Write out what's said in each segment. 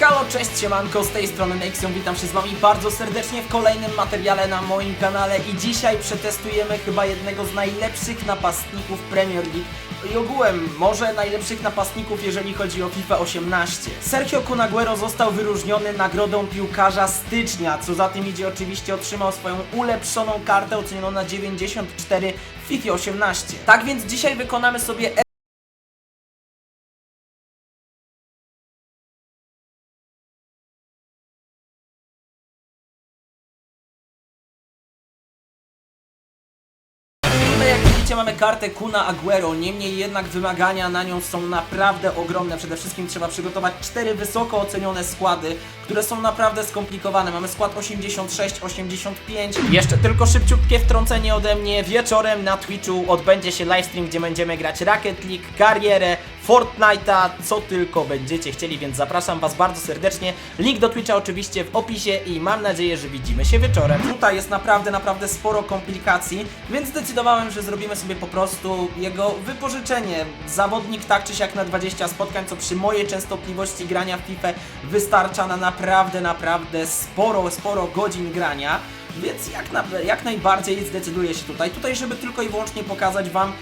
Halo, cześć, siemanko, z tej strony Nexion, witam się z wami bardzo serdecznie w kolejnym materiale na moim kanale i dzisiaj przetestujemy chyba jednego z najlepszych napastników Premier League i ogółem może najlepszych napastników, jeżeli chodzi o FIFA 18. Sergio Kun Aguero został wyróżniony nagrodą piłkarza stycznia, co za tym idzie oczywiście otrzymał swoją ulepszoną kartę ocenioną na 94 w FIFA 18. Tak więc dzisiaj wykonamy sobie Widzicie mamy kartę Kuna Aguero, niemniej jednak wymagania na nią są naprawdę ogromne. Przede wszystkim trzeba przygotować cztery wysoko ocenione składy, które są naprawdę skomplikowane. Mamy skład 86, 85. Jeszcze tylko szybciutkie wtrącenie ode mnie. Wieczorem na Twitchu odbędzie się livestream, gdzie będziemy grać Rocket League, karierę, Fortnite'a, co tylko będziecie chcieli, więc zapraszam Was bardzo serdecznie. Link do Twitcha oczywiście w opisie i mam nadzieję, że widzimy się wieczorem. Tutaj jest naprawdę, naprawdę sporo komplikacji, więc zdecydowałem, że zrobimy sobie po prostu jego wypożyczenie. Zawodnik tak czy siak na 20 spotkań, co przy mojej częstotliwości grania w FIFA wystarcza na naprawdę, naprawdę sporo, sporo godzin grania. Więc jak, na, jak najbardziej zdecyduję się tutaj. Tutaj, żeby tylko i wyłącznie pokazać Wam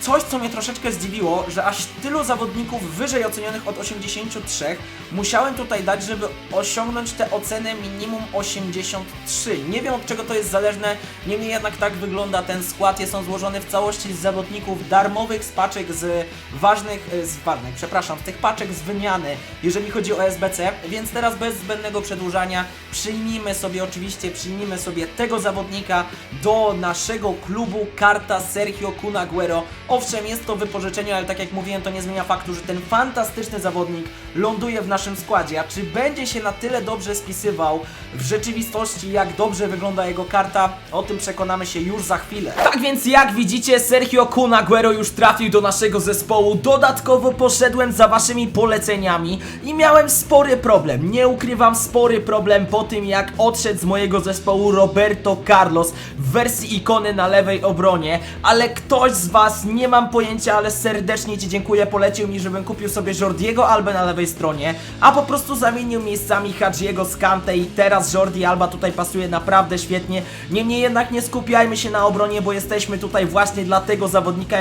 Coś, co mnie troszeczkę zdziwiło, że aż tylu zawodników wyżej ocenionych od 83 musiałem tutaj dać, żeby osiągnąć tę ocenę minimum 83. Nie wiem od czego to jest zależne, niemniej jednak tak wygląda ten skład. Jest on złożony w całości z zawodników darmowych, z paczek z ważnych, e, z ważnych, przepraszam, z tych paczek z wymiany, jeżeli chodzi o SBC, więc teraz bez zbędnego przedłużania przyjmijmy sobie, oczywiście przyjmijmy sobie tego zawodnika do naszego klubu, karta Sergio Kun Aguero. Owszem, jest to wypożyczenie, ale tak jak mówiłem, to nie zmienia faktu, że ten fantastyczny zawodnik ląduje w naszym składzie. A czy będzie się na tyle dobrze spisywał w rzeczywistości, jak dobrze wygląda jego karta, o tym przekonamy się już za chwilę. Tak więc jak widzicie, Sergio Kun Aguero już trafił do naszego zespołu. Dodatkowo poszedłem za waszymi poleceniami i miałem spory problem. Nie ukrywam, spory problem po tym, jak odszedł z mojego zespołu Roberto Carlos w wersji ikony na lewej obronie, ale ktoś z was, nie mam pojęcia, ale serdecznie Ci dziękuję, polecił mi, żebym kupił sobie Jordiego Albę na lewej stronie, a po prostu zamienił miejscami Hadziego z Kante i teraz Jordi Alba tutaj pasuje naprawdę świetnie. Niemniej jednak nie skupiajmy się na obronie, bo jesteśmy tutaj właśnie dla tego zawodnika,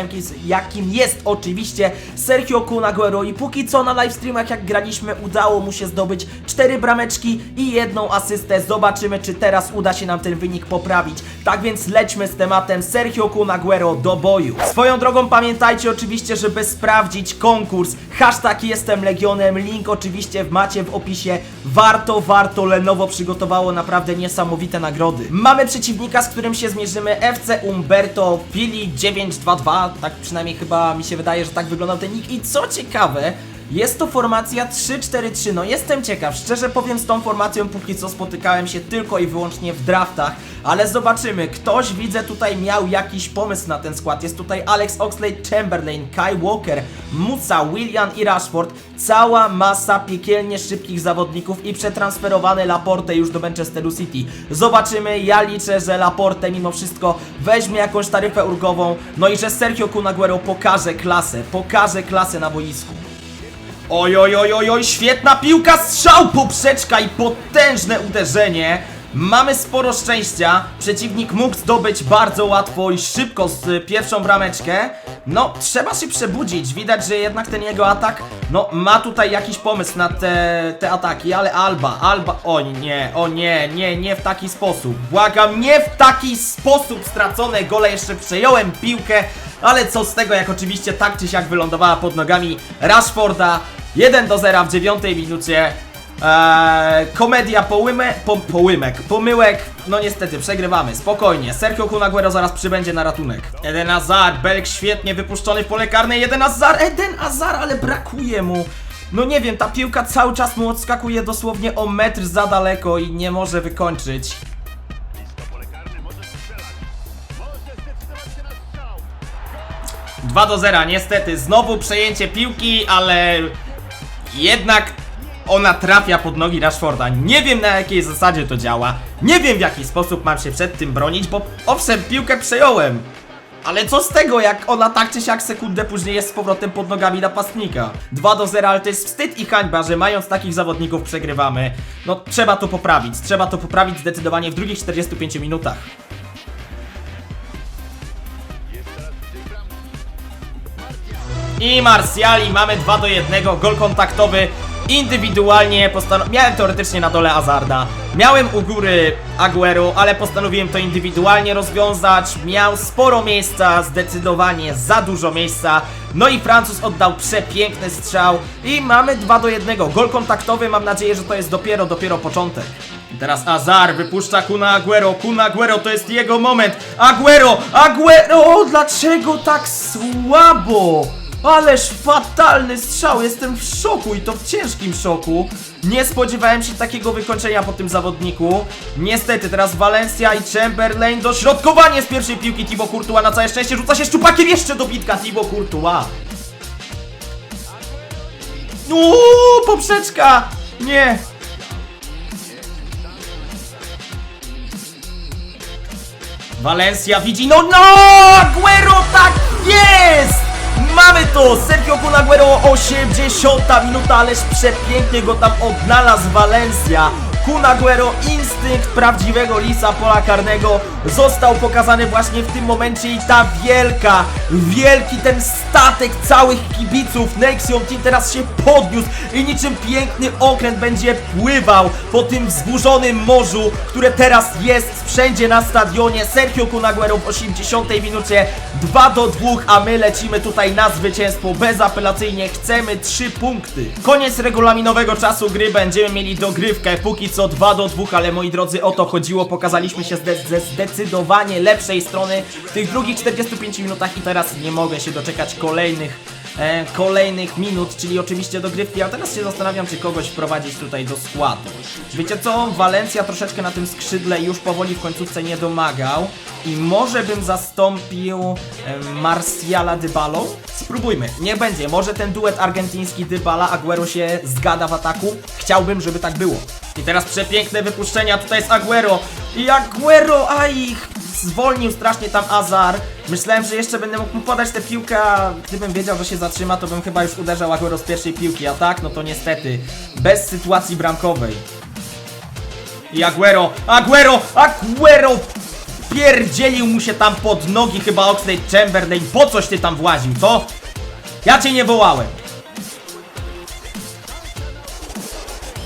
jakim jest, oczywiście Sergio Kun Aguero i póki co na livestreamach jak graliśmy udało mu się zdobyć 4 brameczki i jedną asystę. Zobaczymy czy teraz uda się nam ten wynik poprawić. Tak więc lećmy z tematem Sergio Kun Aguero do boju. Swoją drogą pamiętajcie oczywiście, żeby sprawdzić konkurs. Hashtag jestem Legionem, link oczywiście macie w opisie. Warto, warto, Lenovo przygotowało naprawdę niesamowite nagrody. Mamy przeciwnika, z którym się zmierzymy, FC Umberto Fili 922, tak przynajmniej chyba mi się wydaje, że tak wyglądał ten nick. I co ciekawe, jest to formacja 3-4-3, no jestem ciekaw, szczerze powiem z tą formacją póki co spotykałem się tylko i wyłącznie w draftach, ale zobaczymy, ktoś widzę tutaj miał jakiś pomysł na ten skład, jest tutaj Alex Oxlade, Chamberlain, Kai Walker, Musa, William i Rashford, cała masa piekielnie szybkich zawodników i przetransferowany Laporte już do Manchesteru City. Zobaczymy, ja liczę, że Laporte mimo wszystko weźmie jakąś taryfę ulgową, no i że Sergio Kun Aguero pokaże klasę, pokaże klasę na boisku. Oj, oj, oj, oj, oj, świetna piłka, strzał, poprzeczka i potężne uderzenie. Mamy sporo szczęścia. Przeciwnik mógł zdobyć bardzo łatwo i szybko z pierwszą brameczkę. No, trzeba się przebudzić. Widać, że jednak ten jego atak, no, ma tutaj jakiś pomysł na te, te ataki, ale Alba, Alba, o nie, o nie, nie, nie w taki sposób. Błagam, nie w taki sposób stracone gole, jeszcze przejąłem piłkę, ale co z tego, jak oczywiście tak czy siak wylądowała pod nogami Rashforda. 1 do 0 w dziewiątej minucie. Eee, komedia połyme, po, połymek, pomyłek, no niestety przegrywamy, spokojnie, Sergio Kun Aguero zaraz przybędzie na ratunek. Eden Hazard, Belk świetnie wypuszczony w pole karne, Eden Hazard, Eden Hazard, ale brakuje mu. No nie wiem, ta piłka cały czas mu odskakuje dosłownie o metr za daleko i nie może wykończyć. 2 do 0, niestety, znowu przejęcie piłki, ale jednak ona trafia pod nogi Rashforda. Nie wiem na jakiej zasadzie to działa, nie wiem w jaki sposób mam się przed tym bronić, bo owszem, piłkę przejąłem, Ale co z tego, jak ona tak czy siak sekundę później jest z powrotem pod nogami napastnika? 2 do 0, ale to jest wstyd i hańba, że mając takich zawodników przegrywamy. No trzeba to poprawić, trzeba to poprawić zdecydowanie w drugich 45 minutach. I Marsjali mamy 2 do 1, gol kontaktowy. Indywidualnie. Miałem teoretycznie na dole Azarda. Miałem u góry Aguero, ale postanowiłem to indywidualnie rozwiązać. Miał sporo miejsca, zdecydowanie za dużo miejsca. No i Francuz oddał przepiękny strzał. I mamy 2 do 1. Gol kontaktowy. Mam nadzieję, że to jest dopiero, dopiero początek. I Teraz Azar wypuszcza Kuna Aguero. Kuna Aguero to jest jego moment. Aguero! Aguero! Dlaczego tak słabo? Ależ fatalny strzał, jestem w szoku i to w ciężkim szoku. Nie spodziewałem się takiego wykończenia po tym zawodniku. Niestety, teraz Valencia i Chamberlain dośrodkowanie z pierwszej piłki Thibaut Courtois na całe szczęście rzuca się szczupakiem jeszcze do bitka Thibaut Courtois. Uuu, poprzeczka! Nie! Valencia widzi, no no! Aguero, tak jest! Mamy to! Sergio Kun Aguero, 80 minuta, ależ przepięknie go tam odnalazł Valencia. Kun Aguero, instynkt prawdziwego lisa pola karnego został pokazany właśnie w tym momencie i ta wielka, wielki ten statek całych kibiców Nexion Team teraz się podniósł i niczym piękny okręt będzie pływał po tym wzburzonym morzu, które teraz jest wszędzie na stadionie. Sergio Kun Aguero w 80 minucie 2 do 2, a my lecimy tutaj na zwycięstwo bezapelacyjnie. Chcemy 3 punkty. Koniec regulaminowego czasu gry, będziemy mieli dogrywkę, póki co 2 do 2, ale moi drodzy, o to chodziło. Pokazaliśmy się zde ze zdecydowanie lepszej strony w tych drugich 45 minutach i teraz nie mogę się doczekać kolejnych e, kolejnych minut, czyli oczywiście dogrywki, a teraz się zastanawiam, czy kogoś wprowadzić tutaj do składu. Wiecie co? Walencja troszeczkę na tym skrzydle już powoli w końcówce nie domagał i może bym zastąpił e, Marciala Dybalą? Spróbujmy, niech będzie, może ten duet argentyński Dybala, Aguero się zgada w ataku? Chciałbym, żeby tak było. I teraz przepiękne wypuszczenia, tutaj jest Aguero i Aguero, aj, zwolnił strasznie tam Azar. Myślałem, że jeszcze będę mógł mu podać tę piłkę, a gdybym wiedział, że się zatrzyma, to bym chyba już uderzał Aguero z pierwszej piłki, a tak, no to niestety, bez sytuacji bramkowej. I Aguero, Aguero, Aguero! Pierdzielił mu się tam pod nogi chyba Oxlade Chamberlain. Po coś ty tam właził, co? Ja cię nie wołałem.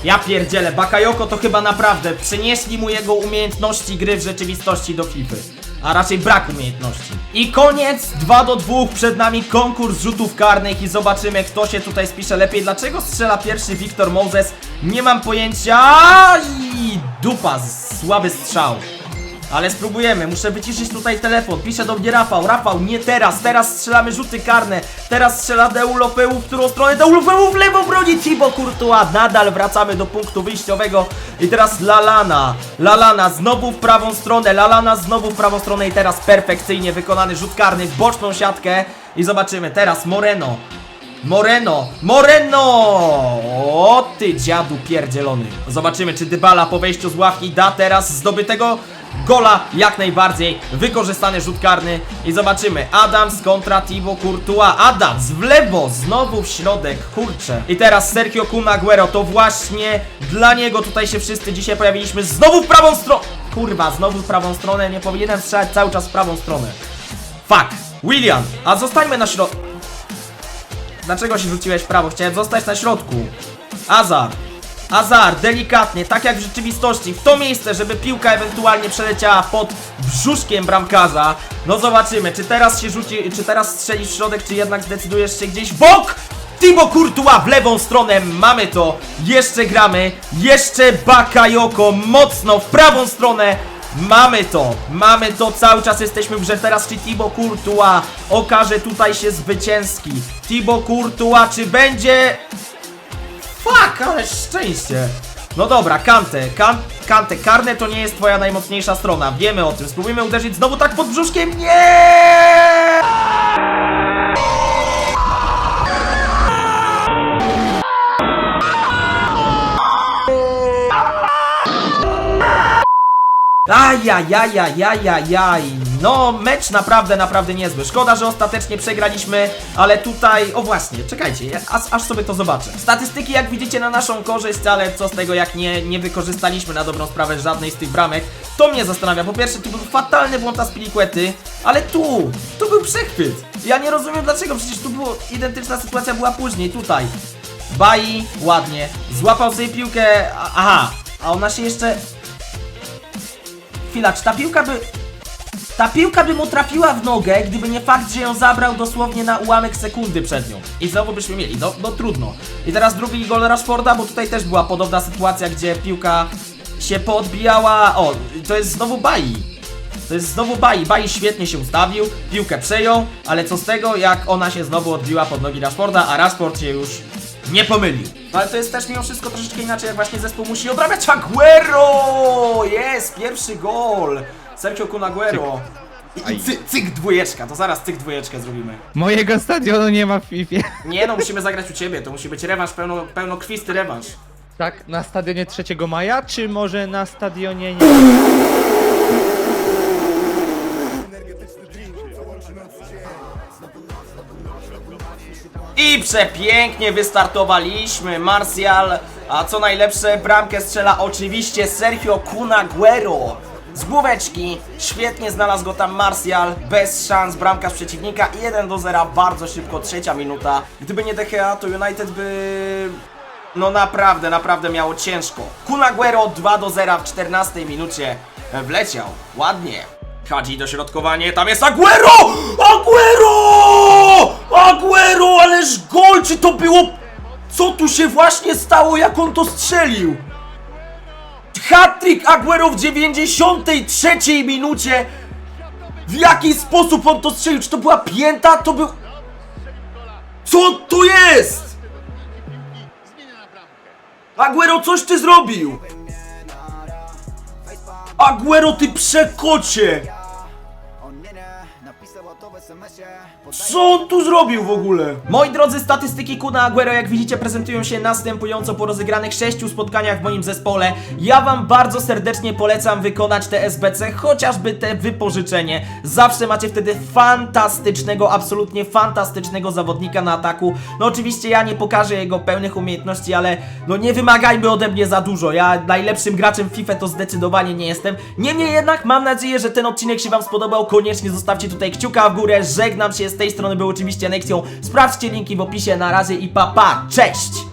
Ja pierdzielę, Bakayoko to chyba naprawdę przynieśli mu jego umiejętności gry w rzeczywistości do FIFA. A raczej brak umiejętności. I koniec, 2 do 2, przed nami konkurs rzutów karnych i zobaczymy kto się tutaj spisze lepiej. Dlaczego strzela pierwszy Victor Moses? Nie mam pojęcia. I dupa, słaby strzał. Ale spróbujemy, muszę wyciszyć tutaj telefon. Pisze do mnie Rafał, Rafał, nie teraz, teraz strzelamy rzuty karne. Teraz strzela Deulofeu w którą stronę? Deulofeu w lewo broni Thibaut Courtois. Nadal wracamy do punktu wyjściowego. I teraz Lalana, Lalana znowu w prawą stronę, Lalana znowu w prawą stronę i teraz perfekcyjnie wykonany rzut karny w boczną siatkę. I zobaczymy, teraz Moreno. Moreno! Moreno! O ty dziadu pierdzielony. Zobaczymy, czy Dybala po wejściu z ławki da teraz zdobytego gola jak najbardziej. Wykorzystany rzut karny i zobaczymy. Adams kontra Thibaut Courtois. Adams w lewo, znowu w środek, kurczę. I teraz Sergio Kun to właśnie dla niego tutaj się wszyscy dzisiaj pojawiliśmy. Znowu w prawą stronę. Kurwa, znowu w prawą stronę. Nie powinienem strzelać cały czas w prawą stronę. Fuck. William, a zostańmy na środku. Dlaczego się rzuciłeś w prawo? Chciałem zostać na środku. Azar. Azar, delikatnie, tak jak w rzeczywistości, w to miejsce, żeby piłka ewentualnie przeleciała pod brzuszkiem bramkarza. No zobaczymy, czy teraz się rzuci, czy teraz strzelisz w środek, czy jednak zdecydujesz się gdzieś w bok? Thibaut Courtois w lewą stronę, mamy to, jeszcze gramy, jeszcze Bakayoko mocno w prawą stronę, Mamy to, mamy to, cały czas jesteśmy w grze, teraz czy Thibaut Courtois okaże tutaj się zwycięski Thibaut Courtois, czy będzie... Fuck, ale szczęście. No dobra, Kante, kan, Kante, karne to nie jest twoja najmocniejsza strona, wiemy o tym, spróbujmy uderzyć znowu tak pod brzuszkiem, nie! Ajajajajajajaj. No, mecz naprawdę, naprawdę niezły. Szkoda, że ostatecznie przegraliśmy, ale tutaj... O właśnie, czekajcie, ja- aż, aż sobie to zobaczę. Statystyki jak widzicie na naszą korzyść, ale co z tego jak nie, nie wykorzystaliśmy na dobrą sprawę żadnej z tych bramek. To mnie zastanawia. Po pierwsze, tu był fatalny błąd Aspilicuety, ale tu, tu był przechwyt. Ja nie rozumiem dlaczego, przecież tu było, identyczna sytuacja była później, tutaj. Bai, ładnie, złapał sobie piłkę, aha, a ona się jeszcze... Chwila, czy ta piłka by... Ta piłka by mu trafiła w nogę, gdyby nie fakt, że ją zabrał dosłownie na ułamek sekundy przed nią. I znowu byśmy mieli, no, no trudno. I teraz drugi gol Rashforda, bo tutaj też była podobna sytuacja, gdzie piłka się poodbijała. O, to jest znowu Bai. To jest znowu Bai. Bai świetnie się ustawił, piłkę przejął, ale co z tego, jak ona się znowu odbiła pod nogi Rashforda, a Rashford się już nie pomylił. No ale to jest też mimo wszystko troszeczkę inaczej, jak właśnie zespół musi obrabiać Aguero! Jest, pierwszy gol! Sergio Kun Aguero. I, i cy, cyk dwójeczka, to zaraz cyk dwójeczkę zrobimy. Mojego stadionu nie ma w FIFA. Nie no, musimy zagrać u ciebie, to musi być rewanż, pełno, pełnokrwisty rewanż. Tak, na stadionie 3 maja, czy może na stadionie nie? I przepięknie wystartowaliśmy, Martial, a co najlepsze, bramkę strzela oczywiście Sergio Kun Aguero. Z główeczki, świetnie znalazł go tam Martial, bez szans, bramka z przeciwnika, 1 do 0, bardzo szybko, trzecia minuta. Gdyby nie Gea, to United by... No naprawdę, naprawdę miało ciężko. Kun Aguero 2 do 0 w 14 minucie wleciał, ładnie. Hadzi dośrodkowanie, tam jest Aguero! Aguero! Aguero, ależ gol, czy to było... Co tu się właśnie stało, jak on to strzelił? Hat-trick Aguero w 93 minucie! W jaki sposób on to strzelił? Czy to była pięta? To był... Co tu jest? Aguero, coś ty zrobił! Aguero, ty przekocie! Co on tu zrobił w ogóle? Moi drodzy, statystyki Kuna Aguero, jak widzicie, prezentują się następująco po rozegranych sześciu spotkaniach w moim zespole. Ja wam bardzo serdecznie polecam wykonać te SBC, chociażby te wypożyczenie. Zawsze macie wtedy fantastycznego, absolutnie fantastycznego zawodnika na ataku. No oczywiście ja nie pokażę jego pełnych umiejętności, ale no nie wymagajmy ode mnie za dużo. Ja najlepszym graczem w FIFA to zdecydowanie nie jestem. Niemniej jednak mam nadzieję, że ten odcinek się wam spodobał. Koniecznie zostawcie tutaj kciuka w górę. Żegnam się z tej strony, był oczywiście Nexią. Sprawdźcie linki w opisie. Na razie i pa pa. Cześć!